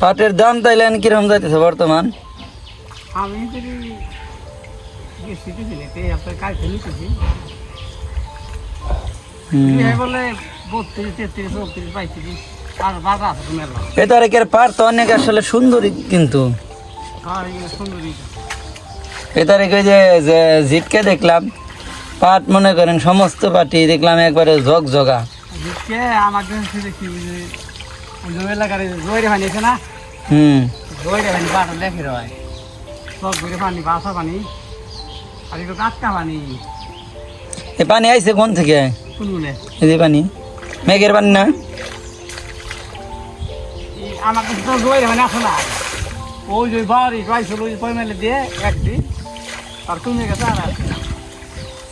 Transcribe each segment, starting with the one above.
পাটের দাম তাইলেন কীরকম যাইতেছে বর্তমান? আমি যদি আর তো তারিখের পাট তো অনেক আসলে সুন্দরী কিন্তু। যে জিটকে দেখলাম পাট মনে করেন সমস্ত পাটি দেখলাম একবারে জগ জগা আমার এলাকার জয়রে পানি আছে না? হুম। জয়রে পানি বাটা লেখে রয় সব ঘুরে পানি বাসা পানি আর একটু কাটকা পানি। এ পানি আইছে কোন থেকে? শুনলে এই যে পানি। মেঘের পানি না? আমার কাছে তো জয়রে পানি আসে না। ওই যে বাড়ি পাইছিল ওই পয় মেলে দিয়ে একদিন আর তুমি গেছে আর।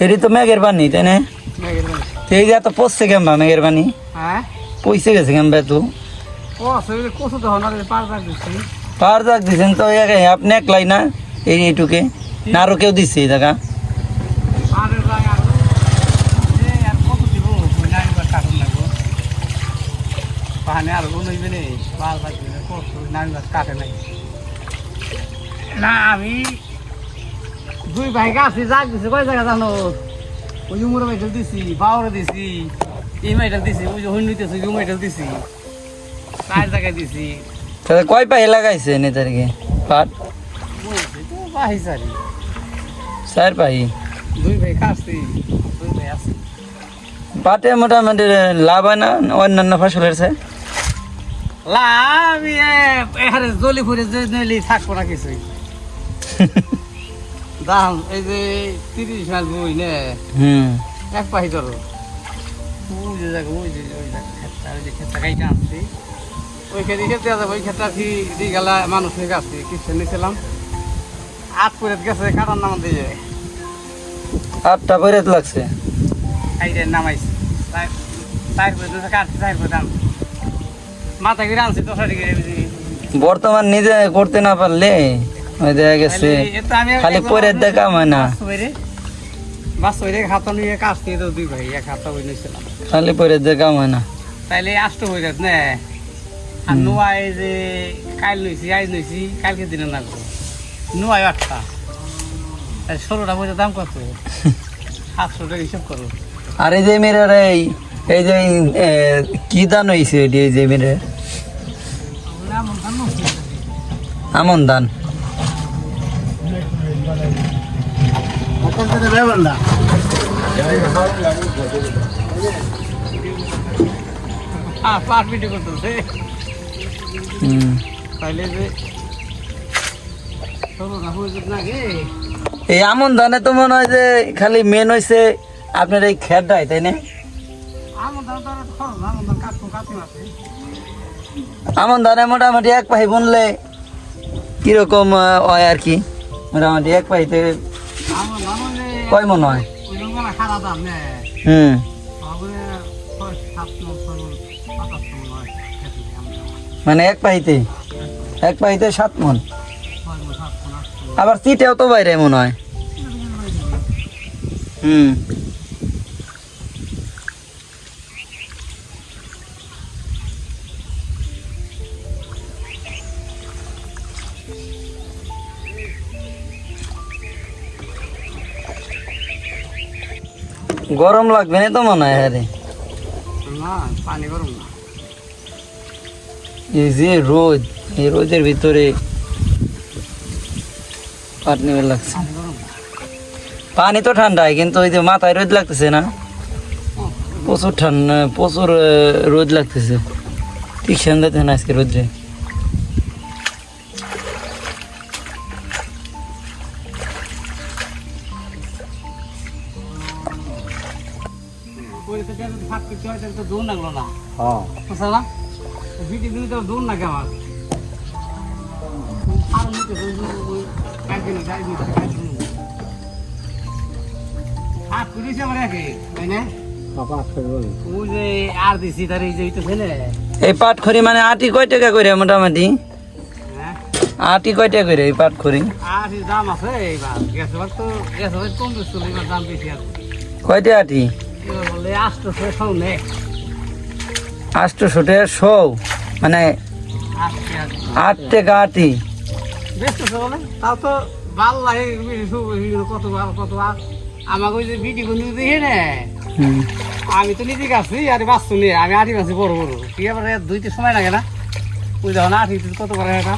এটি তো মেঘের পানি তাই না? মেঘের পানি। এই যে এত পচছে কেমবা মেঘের পানি? হ্যাঁ? পয়সে গেছে কেমবা তো ও আসলে কচু তো হনারে পার পার দিচ্ছি। পার দাগ দিছেন তো একাই আপনি একলাই না? এই এইটুকে। না আরও কেউ দিচ্ছে এই জায়গা। আর এবার আর? এ আর কত দিব? ওই নাই বা কাটন লাগবো। পাহানে আর কোনো হইবে নেই পার পার দিবে কত নাই বা কাটে নাই। না আমি দুই ভাই গাছি যাক দিছি কয় জায়গা জানো? ওই উমরে মেডেল দিছি বাউরে দিছি এই মেডেল দিছি ওই যে হইনিতেছি ওই মেডেল দিছি। চার জায়গায় দিছি? তাহলে কয় পাই লাগাইছে নে তারিখে? পাট? বাহি সারি চার পাই দুই ভাই কাটছি দুই ভাই আছে। পাটে মোটামুটি লাভ হয় না অন্যান্য ফসলের চেয়ে? লাভ এখানে জলি ফুরে জলি থাকব না কিছুই। দাম এই যে তিরিশ মাস বই নে হুম। এক পাহি ধরো। ওই যে জায়গা ওই যে ওই জায়গা ক্ষেতটা ওই যে ক্ষেতটা গাইতে আনছি। ওই খেতে খেতে যাব ওই দিয়ে গেলা মানুষ হয়ে গেছে কিছু নিয়েছিলাম আট করে গেছে কাটার নাম দিয়ে। আটটা পরে লাগছে। নামাইছি। করে কাটছি তাই করে দাম মাথা করে আনছি দশ টাকা বর্তমান নিজে করতে না পারলে ওই দেখা গেছে খালি পরে দেখা হয় না। বাস ওই রেখে হাতা নিয়ে কাজ দিয়ে তো দুই ভাই এক হাতা ওই নিয়েছিলাম খালি পরে দেখা হয় না। তাইলে আষ্ট হয়ে না। আর নোয়াই যে কাল নইছি আজ নইছি কালকে দিনে লাগবো নোয়াই আটটা তাই ষোলোটা বইতে দাম কত সাতশো টাকা হিসাব করো আর এই যে মেয়ের এই এই যে কি দান হয়েছে এটি এই যে মেয়ের আমন দান পাঁচ মিনিট করতেছে এই আমন ধানে তো মনে হয় যে খালি মেন হয়েছে আপনার এই খেরটাই তাই না? আমন ধানে মোটামুটি এক পাহি বুনলে কীরকম হয় আর কি? মোটামুটি এক পাহিতে কয় মন হয়? হুম। মানে এক পাহিতে এক পাহিতে সাত মন। আবার চিটেও তো বাইরে মনে হয়। হুম। গরম লাগবে না তো মনে হয় আরে না, পানি গরম না। এই যে রোদ এই রোদের ভিতরে পাট নেবে লাগছে। পানি তো ঠান্ডাই কিন্তু ওই যে মাথায় রোদ লাগতেছে না? প্রচুর ঠান্ডা প্রচুর রোদ লাগতেছে। ঠিক সন্ধ্যাতে না আজকে রোদ্রে? তো দৌড় লাগল না। হ্যাঁ। বুঝছ না তো দৌড় লাগে আমার। আর নিতে একদিন যাই দিতে একদিন হাত করেছে আমার একে তাই না? এই পাট খড়ি মানে আটি কয় টাকা করে মোটামুটি? হ্যাঁ? আটি কয় টাকা করে এই পাট খড়ি দাম আছে আছে। কয়টা আটি? আটশোশো টাকা শো মানে আট টাকা আটি। আমি তো নিজে গাছি আর বাস্তু নিয়ে আমি আটি গাছি বড়। বড় কি আবার দুইতে সময় লাগে না। ওই দেখো না আটি কত করে এটা?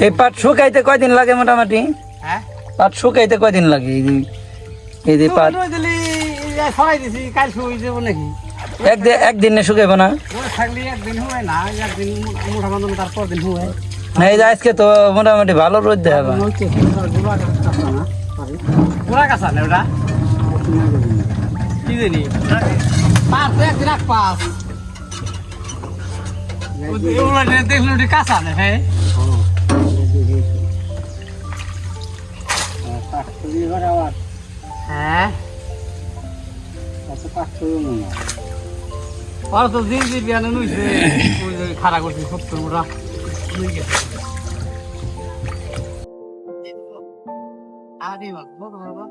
এই পাট শুকাইতে কয়দিন লাগে মোটামুটি? হ্যাঁ? পাট শুকাইতে কয়দিন লাগে এই যে- এই যে পাট? সরাই দিছি কাল শুই যাব নাকি? একদিন একদিনে শুকাইব না। ওই একদিন না না এই যে আজকে তো মোটামুটি ভালো রোদ ওগুলো দেখল কাঁচা না হ্যাঁ? হ্যাঁ? ওরা তো দিন দিন বিয়ানে নুইছে খাড়া করছে সত্তর ওরা আরে বাবা বাবা।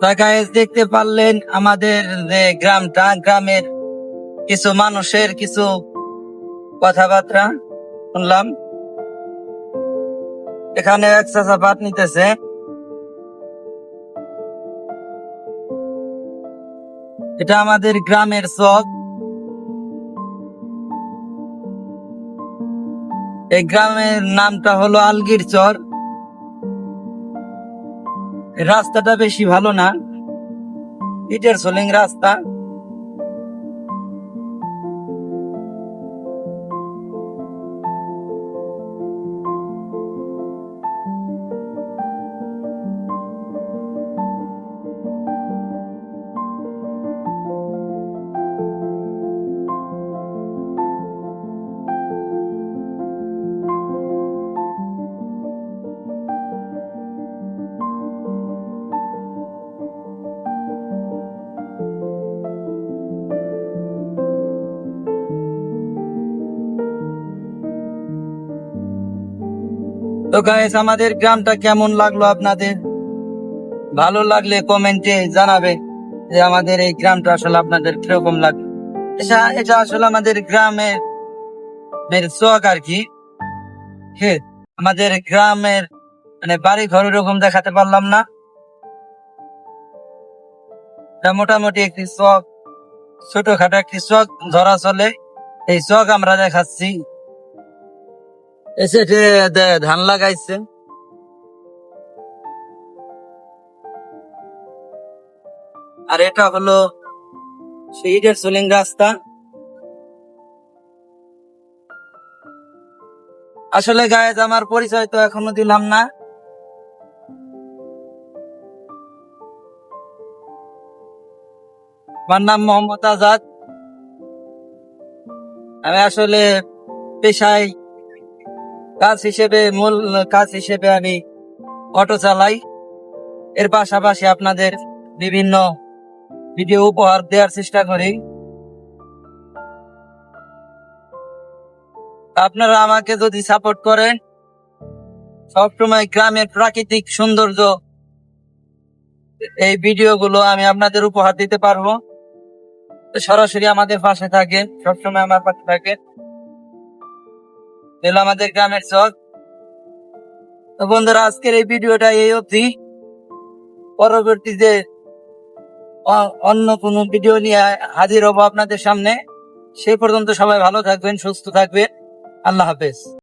তা দেখতে পারলেন আমাদের যে গ্রামটা, গ্রামের কিছু মানুষের কিছু কথাবার্তা শুনলাম। এখানে এক চাচা পাট নিতেছে। এটা আমাদের গ্রামের চক। এই গ্রামের নামটা হলো আলগির চর। রাস্তাটা বেশি ভালো না। ইটের সোলিং রাস্তা। তো গাইস আমাদের গ্রামটা কেমন লাগল আপনাদের? ভালো লাগলে কমেন্টে জানাবে যে আমাদের এই গ্রামটা আসলে আপনাদের কীরকম লাগল। এটা এটা আসলে আমাদের গ্রামের এর চক আর কি। আমাদের গ্রামের মানে বাড়ি ঘর এরকম দেখাতে পারলাম না। মোটামুটি একটি চক, ছোটখাটো একটি চক, ধরা চলে। এই চক আমরা দেখাচ্ছি। এসে ধান লাগাইছে। আর এটা হলো শহীদের সোলিং রাস্তা। আসলে গায়ে আমার পরিচয় তো এখনও দিলাম না। আমার নাম মোহাম্মদ আজাদ। আমি আসলে পেশায় কাজ হিসেবে মূল কাজ হিসেবে আমি অটো চালাই। এর পাশাপাশি আপনাদের বিভিন্ন ভিডিও উপহার দেওয়ার চেষ্টা করি। আপনারা আমাকে যদি সাপোর্ট করেন, সবসময় গ্রামের প্রাকৃতিক সৌন্দর্য এই ভিডিওগুলো আমি আপনাদের উপহার দিতে পারব। সরাসরি আমাদের পাশে থাকেন, সবসময় আমার পাশে থাকেন। এলো আমাদের গ্রামের চক তো বন্ধুরা, আজকের এই ভিডিওটা এই অবধি। পরবর্তীতে অন্য কোনো ভিডিও নিয়ে হাজির হব আপনাদের সামনে। সেই পর্যন্ত সবাই ভালো থাকবেন, সুস্থ থাকবেন। আল্লাহ হাফেজ।